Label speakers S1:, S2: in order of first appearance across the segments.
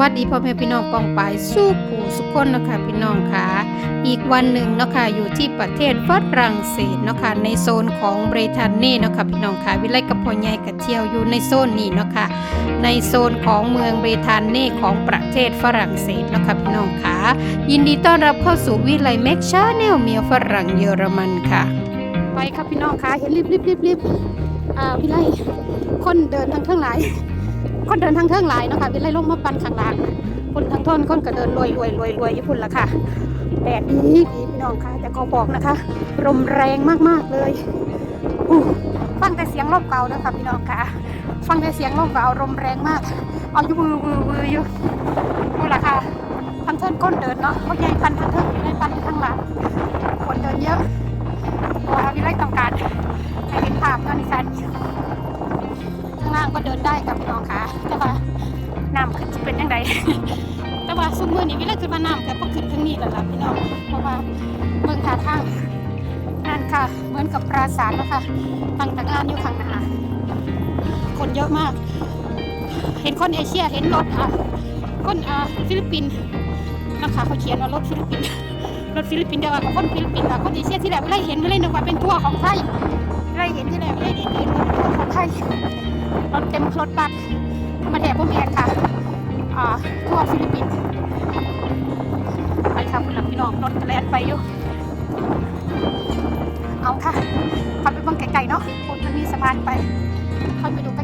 S1: วัสดีพ่อแม่พี่น้องปองปายสู้ผู้สุขคนนะคะพี่น้องค่ะอีกวันหนึ่งนะคะอยู่ที่ประเทศฝรั่งเศสนะคะในโซนของเบรทันเน่เนาะค่ะพี่น้องค่ะวิไลกับพ่อใหญ่กับเที่ยวอยู่ในโซนนี้เนาะค่ะในโซนของเมืองเบรทันเน่ของประเทศฝรั่งเศสเนาะค่ะพี่น้องค่ะยินดีต้อนรับเข้าสู่วิไลแม็กชาแนลเมียฝรั่งเยอรมันค่ะ ไปครับพี่น้องค่ะเห็นรีบรีบรีบรีบอ่าวิไลคนเดินทางเท่งหลาย คนเดินทางเทิงหลายเนาะค่ะวิไลลงมาปันข้างล่างคนทางทนคนก็เดินรวยรวยรวยรวยญี่ปุ่นละค่ะแดดดีดีพี่น้องค่ะแต่ก็บอกนะคะลมแรงมากๆเลยฟังแต่เสียงลมเก่านะคะพี่น้องค่ะ ฟังแต่เสียงลมเก่าลมแรงมาก เอาอยู่วือวือวืออยู่ดูละค่ะทางเทินก้นเดินเนาะเขาใหญ่ปันทางเทิงวิไลปันทางหลังคนเดินเยอะว่าวิไลต้องการให้เห็นภาพเนาะนิสันข้าง ล่างก็เดินได้กับพี่น้องค่ะ แต่ว่าน้ำขึ้นจะเป็นยังไงแต่ว่าซุมมือนี้วิเลยขึ้นมาน้ำแต่พอขึ้นทางนี้แหละล่ะพี่น้องเพราะว่าเมืองท่าทางนั่นค่ะ เหมือนกับปราสาทแล้วค่ะตั้งแต่งานอยู่ข้างหน้าคนเยอะมาก เห็นคนเอเชียเห็นรถอะคนอ่าฟิลิปปินส์นะคะเขาเขียนว่ารถฟิลิปปินส์รถฟิลิปปินส์เดียวกับคนฟิลิปปินส์ค่ะคนเอเชียที่แรกไม่ได้เห็นไม่ได้นึกว่าเป็นทัวร์ของไทยไม่ได้เห็นที่แรกไม่ได้เห็นเป็นทัวร์ของไทย รถเต็มรถบัสมาแถบพวกเมียค่ะอ่าทั่วฟิลิปปินส์ไปค่ะคุณพี่น้องรถแล่นไปอยู่ เอาค่ะขับไปบังไกลๆเนาะคนมันมีสะพานไปเข้าไปดูใกล้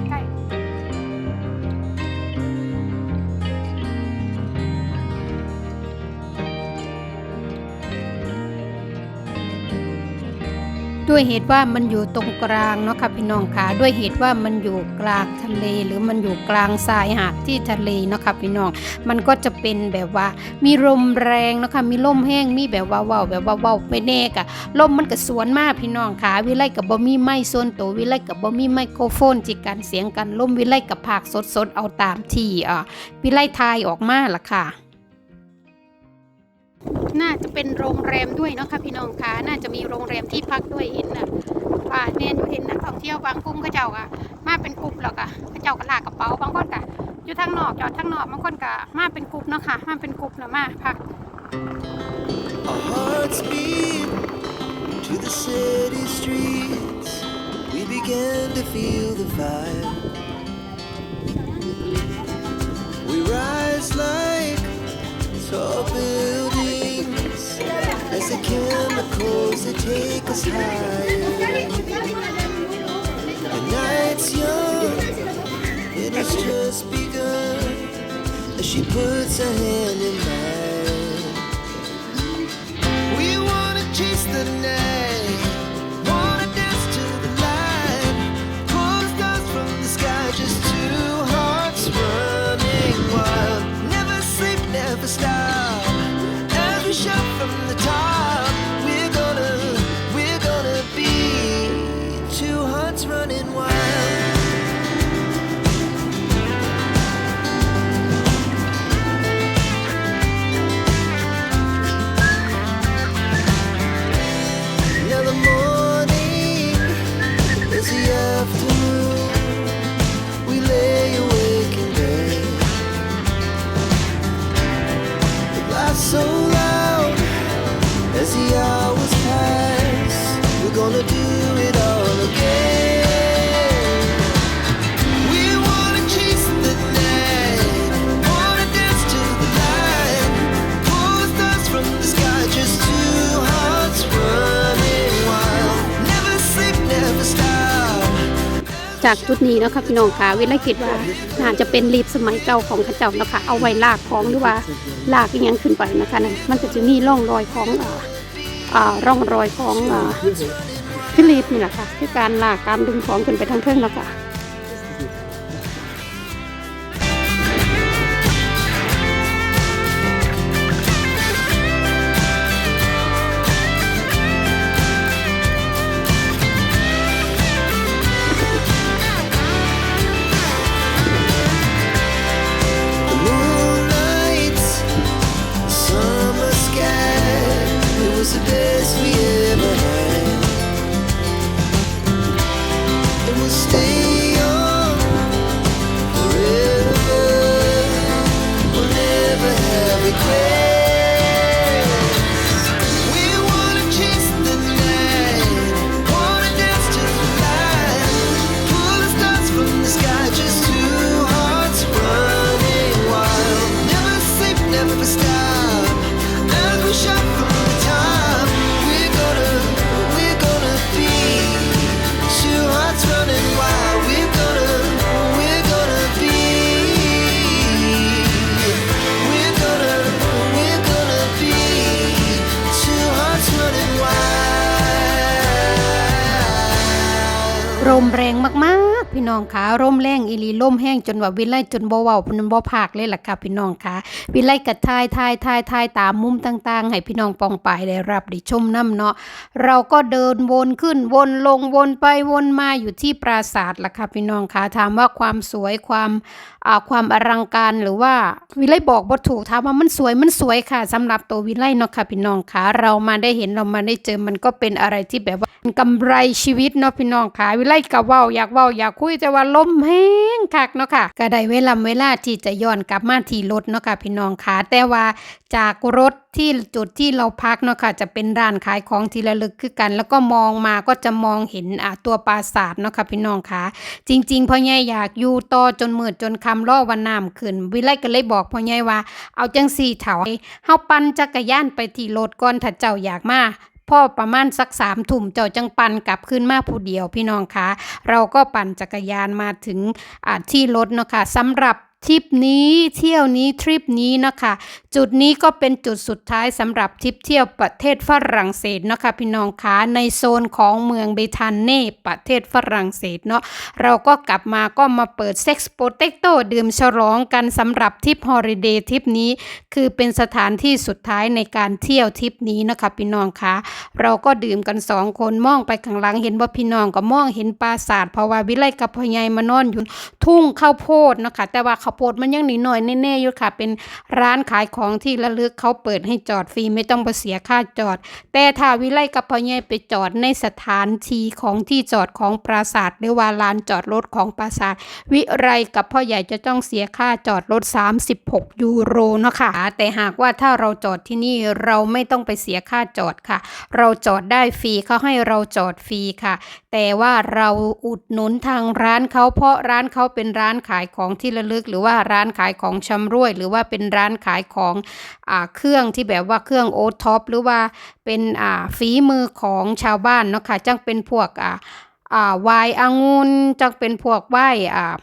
S1: ด้วยเหตุว่ามันอยู่ตรงกลางเนาะค่ะพี่น้องค่ะด้วยเหตุว่ามันอยู่กลางทะเล หรือมันอยู่กลางทรายหาดที่ทะเลเนาะค่ะพี่น้อง มันก็จะเป็นแบบว่า มีลมแรงเนาะค่ะมีลมแห้งมีแบบว่าว้าแบบว่าว้าไปแน่กะลมมันก็สวนมากพี่น้องค่ะวิไลกับบ่มีไม้ส่วนตัววิไลกับบ่มีไมโครโฟนจิกันเสียงกันลมวิไลกับภาคสดๆเอาตามที่อ่าวิไลทายออกมาล่ะค่ะ น่าจะเป็นโรงแรมด้วยเนาะค่ะพี่น้องคะน่าจะมีโรงแรมที่พักด้วยเห็นนะว่าแน่นอยู่เห็นนักท่องเที่ยวบางกลุ่มก็เจ้าอะมาเป็นกลุ่มแล้วก็เขาเจ้าก็ลากกระเป๋าบางคนก็อยู่ทางนอกจอดทางนอกบางคนก็มาเป็นกลุ่มเนาะค่ะมาเป็นกลุ่มแล้วมาพัก
S2: to the city streets, we began to feel the vibe. We rise like tall buildings. The chemicals that take us higher. The night's young, it has just begun as she puts her hand so loud as the hours pass. We're gonna
S1: จากจุดนี้นะคะพี่น้องค่ะวิไลคิดว่าน่าจะเป็นรีบสมัยเก่าของข้าเจ้านะคะเอาไว้ลากของหรือว่าลากอหยังขึ้นไปนะคะนั่นมันก็จะมีร่องรอยของอ่าอ่าร่องรอยของอ่าพิลีฟนี่แหละค่ะคือการลากการดึงของขึ้นไปทางเทิงแล้วค่ะ ลมแรงมากๆ พี่น้องคะลมแรงอีลีลมแห้งจนว่าวิไลจนบ่เว้าพนบ่พากเลยล่ะค่ะพี่น้องคะ วิไลก็ทายทายทายทายตามมุมต่างๆ ให้พี่น้องปองปายได้รับได้ชมน้ำเนาะเราก็เดินวนขึ้นวนลงวนไปวนมาอยู่ที่ปราสาทละค่ะพี่น้องคะถามว่าความสวยความอ่าความอลังการหรือว่าวิไลบอกบ่ถูกถามว่ามันสวยมันสวยค่ะสำหรับตัววิไลเนาะค่ะพี่น้องคะเรามาได้เห็นเรามาได้เจอมันก็เป็นอะไรที่แบบว่ากำไรชีวิตเนาะพี่น้องค่ะวิไลกับเว้าอยากเว้าอยากคุยแต่ว่าลมแห้งคักเนาะค่ะก็ได้เวลาเวลาที่จะย้อนกลับมาที่รถเนาะค่ะพี่น้องค่ะแต่ว่าจากรถที่จุดที่เราพักเนาะค่ะจะเป็นร้านขายของที่ระลึกคือกัน แล้วก็มองมาก็จะมองเห็นอ่าตัวปราสาทเนาะค่ะพี่น้องค่ะจริง ๆพ่อใหญ่อยากอยู่ต่อจนมืดจนคำรอวันน้ำขึ้น วิไลก็เลยบอกพ่อใหญ่ว่า เอาจังสี่เถาเฮาปั่นจักรยานไปที่รถก่อนถ้าเจ้าอยากมาพ่อประมาณสักสามทุ่มเจ้าจังปั่นกลับขึ้นมาผู้เดียวพี่น้องคะเราก็ปั่นจักรยานมาถึงที่รถเนาะค่ะสำหรับ ทริปนี้เที่ยวนี้ทริปนี้นะคะ จุดนี้ก็เป็นจุดสุดท้ายสำหรับทริปเที่ยวประเทศฝรั่งเศสนะคะพี่น้องคะในโซนของเมืองเบทานเน่ประเทศฝรั่งเศสเนาะเราก็กลับมาก็มาเปิดเซ็กซ์โปเตโตดื่มฉลองกันสำหรับทริปฮอลิเดย์ทริปนี้ คือเป็นสถานที่สุดท้ายในการเที่ยวทริปนี้นะคะพี่น้องคะเราก็ดื่มกันสองคนมองไปข้างหลังเห็นว่าพี่น้องก็มองเห็นปราสาทเพราะว่าวิไลกับพ่อใหญ่มานอนอยู่ทุ่งข้าวโพดนะคะแต่ว่าเขาวโพดมันยังหนิดหน่อยแน่ๆอยู่ค่ะ เป็นร้านขายของที่ระลึกเขาเปิดให้จอดฟรีไม่ต้องไปเสียค่าจอด แต่ถ้าวิไลกับพ่อใหญ่ไปจอดในสถานที่ของที่จอดของปราสาทหรือว่าลานจอดรถของปราสาท วิไรกับพ่อใหญ่จะต้องเสียค่าจอดรถ 36 ยูโรนะคะแต่หากว่าถ้าเราจอดที่นี่เราไม่ต้องไปเสียค่าจอดค่ะ เราจอดได้ฟรีเขาให้เราจอดฟรีค่ะ แต่ว่าเราอุดหนุนทางร้านเขาเพราะร้านเขาเป็นร้านขายของที่ระลึกหรือว่าร้านขายของชำร่วย หรือว่าเป็นร้านขายของอเครื่องที่แบบว่าเครื่องโอท็อปหรือว่าเป็นฝีมือของชาวบ้านเนาะค่ะจังเป็นพวกวาอ่าไวน์องุ่นจังเป็นพวกไวน์อ่า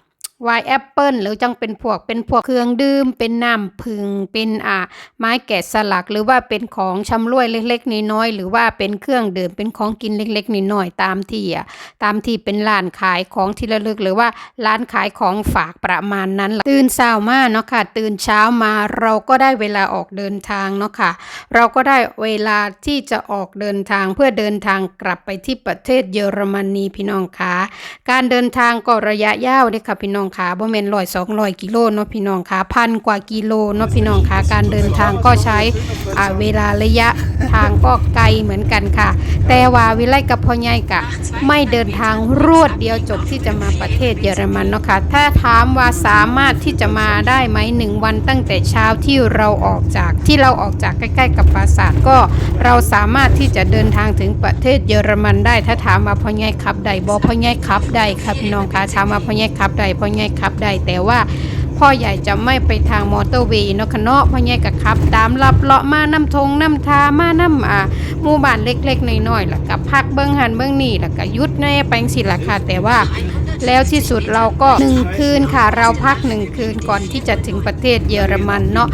S1: วน์แอปเปิลหรือจังเป็นพวกเป็นพวกเครื่องดื่ม เป็นน้ำผึ้งเป็นอ่าไม้แกะสลัก หรือว่าเป็นของชำร่วยเล็กๆน้อยๆหรือว่าเป็นเครื่องดื่มเป็นของกินเล็กๆน้อยๆตามที่อะตามที่เป็นร้านขายของที่ระลึกหรือว่าร้านขายของฝากประมาณนั้นล่ะตื่นเช้ามาเนาะค่ะ ตื่นเช้ามาเราก็ได้เวลาออกเดินทางเนาะค่ะ เราก็ได้เวลาที่จะออกเดินทางเพื่อเดินทางกลับไปที่ประเทศเยอรมนีพี่น้องคะการเดินทางก็ระยะยาวเด้อค่ะพี่น้องคะบ่แม่นร้อยสองร้อยกิโลเนาะพี่น้องคะพันกว่ากิโลเนาะพี่น้องคะการเดินทางก็ใช้เวลาระยะทางก็ไกลเหมือนกันค่ะ แต่ว่าวิไลกับพ่อใหญ่กะ ไม่เดินทางรวดเดียวจบที่จะมาประเทศเยอรมันเนาะค่ะถ้าถามว่าสามารถที่จะมาได้ไหมหนึ่งวันตั้งแต่เช้าที่เราออกจากที่เราออกจากใกล้ ๆ กับปราสาทก็เราสามารถที่จะเดินทางถึงประเทศเยอรมันได้ ถ้าถามว่าพ่อใหญ่ขับใดบ่พ่อใหญ่ขับใดค่ะพี่น้องคะถามว่าพ่อใหญ่ขับใดพ่อใหญ่ขับได้แต่ว่าพ่อใหญ่จะไม่ไปทางมอเตอร์เวย์เนาะคะเนาะพ่อใหญ่ก็ขับ ตามลับเลาะมาน้ำทงน้ำทามาน้ำอ่าหมู่บ้านเล็กๆน้อยๆแล้วก็พักเบิ้งหันเบิ้งนี่แล้วก็หยุดแน่ไปจังสิลาค่ะแต่ว่า แล้วที่สุดเราก็หนึ่งคืนค่ะ เราพักหนึ่งคืนก่อนที่จะถึงประเทศเยอรมันเนาะ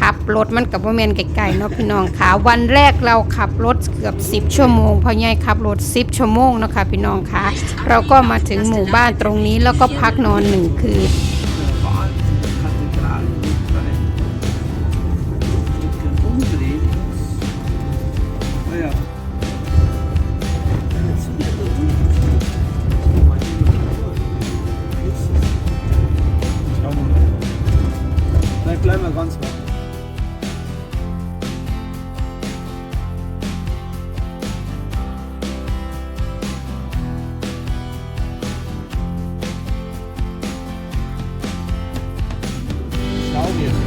S1: ขับรถมันกับโมเมนไกลๆเนาะพี่น้องค่ะ วันแรกเราขับรถเกือบ 10 ชั่วโมงพ่อใหญ่ขับรถ 10 ชั่วโมงเนาะค่ะพี่น้องค่ะ เราก็มาถึงหมู่บ้านตรงนี้แล้วก็พักนอนหนึ่งคืน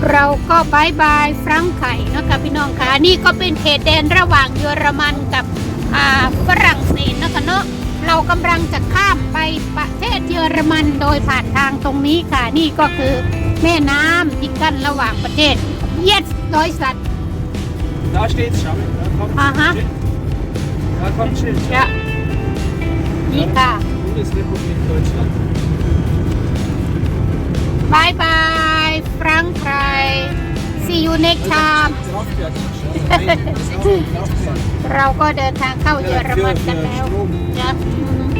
S1: เราก็บายบายฟรังไข่เนาะคะพี่น้องคะนี่ก็เป็นเขตแดนระหว่างเยอรมันกับอ่าฝรั่งเศสนะคะเนาะเรากำลังจะข้ามไปประเทศเยอรมันโดยผ่านทางตรงนี้ค่ะ นี่ก็คือแม่น้ำที่กั้นระหว่างประเทศเยสดอยสัต
S3: Da steht's, schau mal. Da kommt
S1: Aha.
S3: ein Schild. Da kommt ein Schild.
S1: จะนี่ค่ะ
S3: Bundesrepublik Deutschland.
S1: บายบาย ฟรังไข่ see you next time
S3: Kraftwerk. schau mal. Nein, das ist auch ein Kraftwerk.
S1: เราก็เดินทางเข้าเยอรมันกันแล้ว
S3: Strom.
S1: นะอืม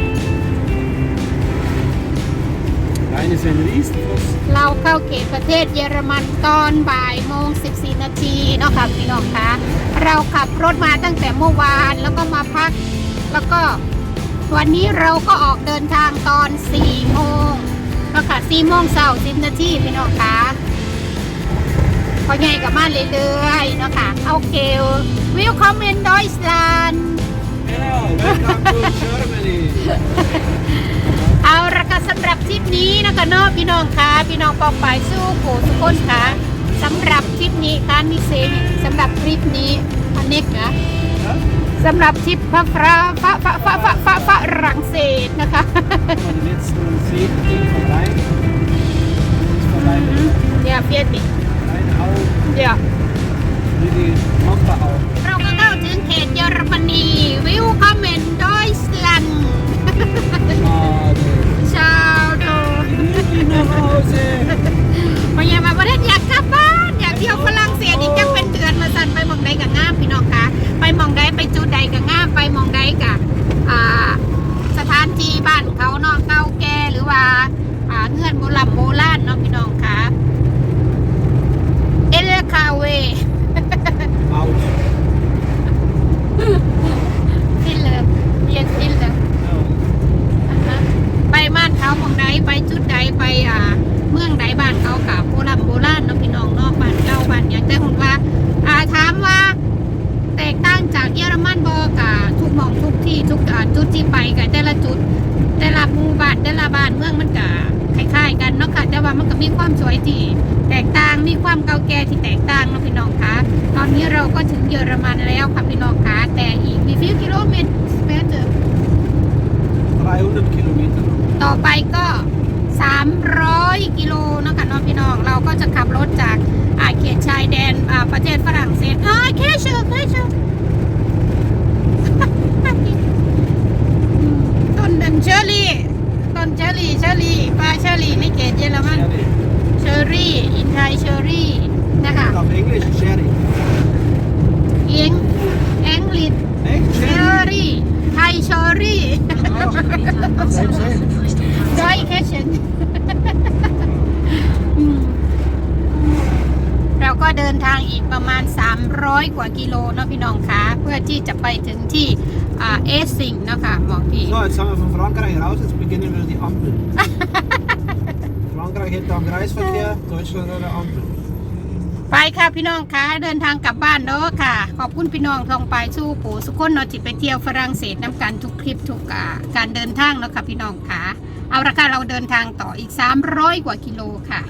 S3: Reine zijn er east. was
S1: เราเข้าเขตประเทศเยอรมันตอนบ่ายโมง 14 นาทีเนาะค่ะพี่น้องคะเราขับรถมาตั้งแต่เมื่อวานแล้วก็มาพัก แล้วก็วันนี้เราก็ออกเดินทางตอน 4 โมงเนาะค่ะ4โมงเช้า10นาทีพี่น้องคะพ อใหญ่กับมาเรื่อยๆเนาะค่ะโอเควิวคอมเมนต์ดอยสแลนด์
S3: Hello, welcome to Germany.
S1: เอาละค่ะสำหรับทริปนี้นะคะเนาะพี่น้องคะพี่น้องปองไปสู้โขทุกคนค่ะสำหรับทริปนี้ค่ะนิเซนสำหรับทริปนี้อันนี้นะ
S3: Ja?
S1: สำหรับทริปพระฟราฟะฟะฟะฟะฟะฝรั่งเศสนะคะ
S3: Van de laatste zeven ding van Rijn. Is van Rijn.
S1: เดี๋ยวเพียติ
S3: Rijn, hou.
S1: เดี๋ยว
S3: Jullie Manta hou.
S1: เราก็เข้าถึงเขตเยอรมนีวิวคอมเมนต์ดอยสแลนด์
S3: Schade.
S1: ชาวโด
S3: Jullie naar Hause.
S1: พยามาประเทศอยากกลับบ้านอยากเที่ยวฝรั่งเศสอีกจังเป็นเดือนมาสั่นไปหมองใดกับง่ามพี่น้องคะไปหมองใดไปจุดใดกับง่ามไปหมองใดกับอ่าสถานที่บ้านเขาเนาะเก่าแก่หรือว่าอ่าเงื่อนโบราณโบราณเนาะพี่น้องคะเอเลคาเว
S3: Oud.
S1: สิ้นเลยเรียนสิ้นเลย
S3: Ja.
S1: อ่าฮะไปบ้านเขาหมองใดไปจุดใดไปอ่าเมืองใดบ้านเขากับโบราณโบราณเนาะพี่น้องเนาะบ้านเก่าบ้านหยังแต่ผมว่าอ่าถามว่า แตกต่างจากเยอรมันบอกะทุกหมองทุกที่ทุกอ่าจุดที่ไปกับแต่ละจุด แต่ละหมู่บ้านแต่ละบ้านเมืองมันก็คล้ายๆกันเนาะค่ะแต่ว่ามันก็มีความสวยที่แตกต่างมีความเก่าแก่ที่แตกต่างเนาะพี่น้องคะตอนนี้เราก็ถึงเยอรมันแล้วค่ะพี่น้องคะแต่อีกมีฟิวกิโลเมตรแม้จะ
S3: 300 kilometer.
S1: ต่อไปก็ 300 กิโลเนาะคะเน้องพี่น้องเราก็จะขับรถจากอาเขตชายแดนอ่าประเทศฝรั่งเศสอ่าแค่เชื่อแค่เชื่อต้นเดนเชอรี่ต้นเชอรี่เชอรี่ปลาเชอรี่ในเขตเยอรมัน
S3: Sherry.
S1: เชอรี่อินไทยเชอรี่ นะคะ
S3: Of English, sherry.
S1: เอียงแองลิด
S3: Echt?
S1: เชอ
S3: Sherry?
S1: รี่ไทยเชอรี่
S3: Oh, same, same.
S1: ดอยแคชเชนเราก็เดินทางอีกประมาณ 300 กว่ากิโลเนาะพี่น้องคะเพื่อที่จะไปถึงที่อ่าเอสซิงเนาะค่ะหมองพี่
S3: Zo, jetzt zijn we van Frankrijk raus, jetzt beginnen wir die Ampel. Frankrijk heeft dan reisverkeer, Duitsland aan de Ampel.
S1: ไปค่ะพี่น้องคะเดินทางกลับบ้านเนาะค่ะ ขอบคุณพี่น้องทองไปสู้ปู่สุขคนเนาะจิไปเที่ยวฝรั่งเศสน้ำกันทุกคลิปทุกการเดินทางเนาะค่ะพี่น้องคะเอาละค่ะเราเดินทางต่ออีก 300 กว่ากิโลค่ะ